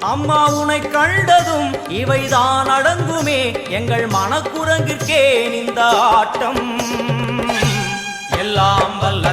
அம்மா உனை கண்டதும் இவைதான் அடங்குமே. எங்கள் மனக்குரங்கிற்கே இந்த ஆட்டம். எல்லாம் வல்ல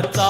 எல்லாம்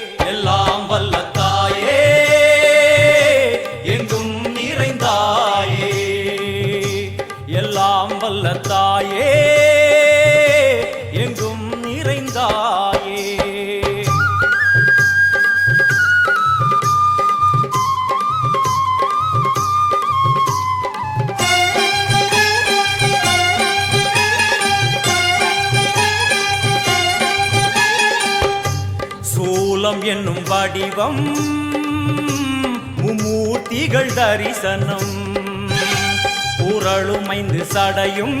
வடிவம் மும்மூர்த்திகள் தரிசனம் உரளுமைந்து சடையும்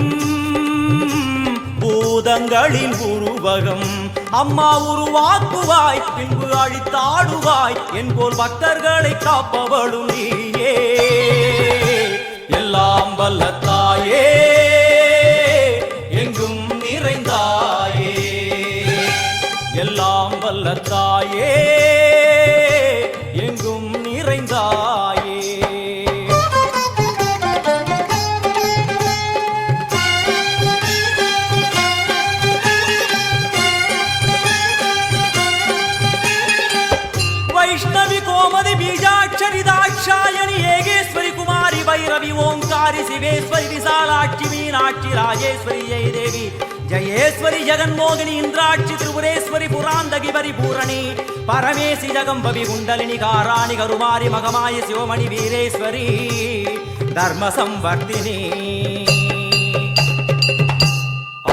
பூதங்களின் உருவகம். அம்மா உருவாக்குவாய் பின்பு அழித்தாடுவாய் என்போல் பக்தர்களை காப்பவளும் நீயே. எல்லாம் வல்ல தாயே எங்கும் நிறைந்தாயே. எல்லாம் வல்ல தாயே. தாயே. வைஷ்ணவி கோமதி பீஜாட்சரி தாட்சாயணி ஏகேஸ்வரி குமாரி வைரவி ஓங்காரி சிவேஸ்வரி விசாலாட்சி மீனாட்சி ராஜேஸ்வரி ஜெய் தேவி ஜயேஸ்வரி ஜெகன்மோகினி இந்திராட்சி திரிபுரேஸ்வரி புராந்தகி பரிபூரணி பரமேசி ஜகம்பவி குண்டலினி காராணி கருமாரி மகமாய சிவமணி வீரேஸ்வரி தர்ம சம்வர்த்தினி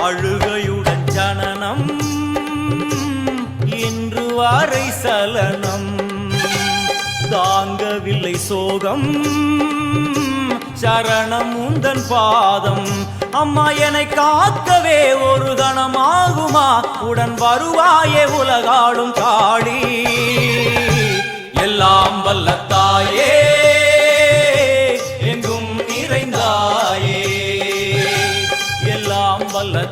அழுகையுடன் ஜனனம் இன்று வாரை சலனம் தாங்கவில்லை சோகம் சரணம் உந்தன் பாதம் அம்மா என்னை காக்கவே ஒரு கணமாகுமா? உடன் வருவாயே உலகாடும் காளி எல்லாம் வல்லத்தாயே எங்கும் நிறைந்தாயே. எல்லாம் வல்ல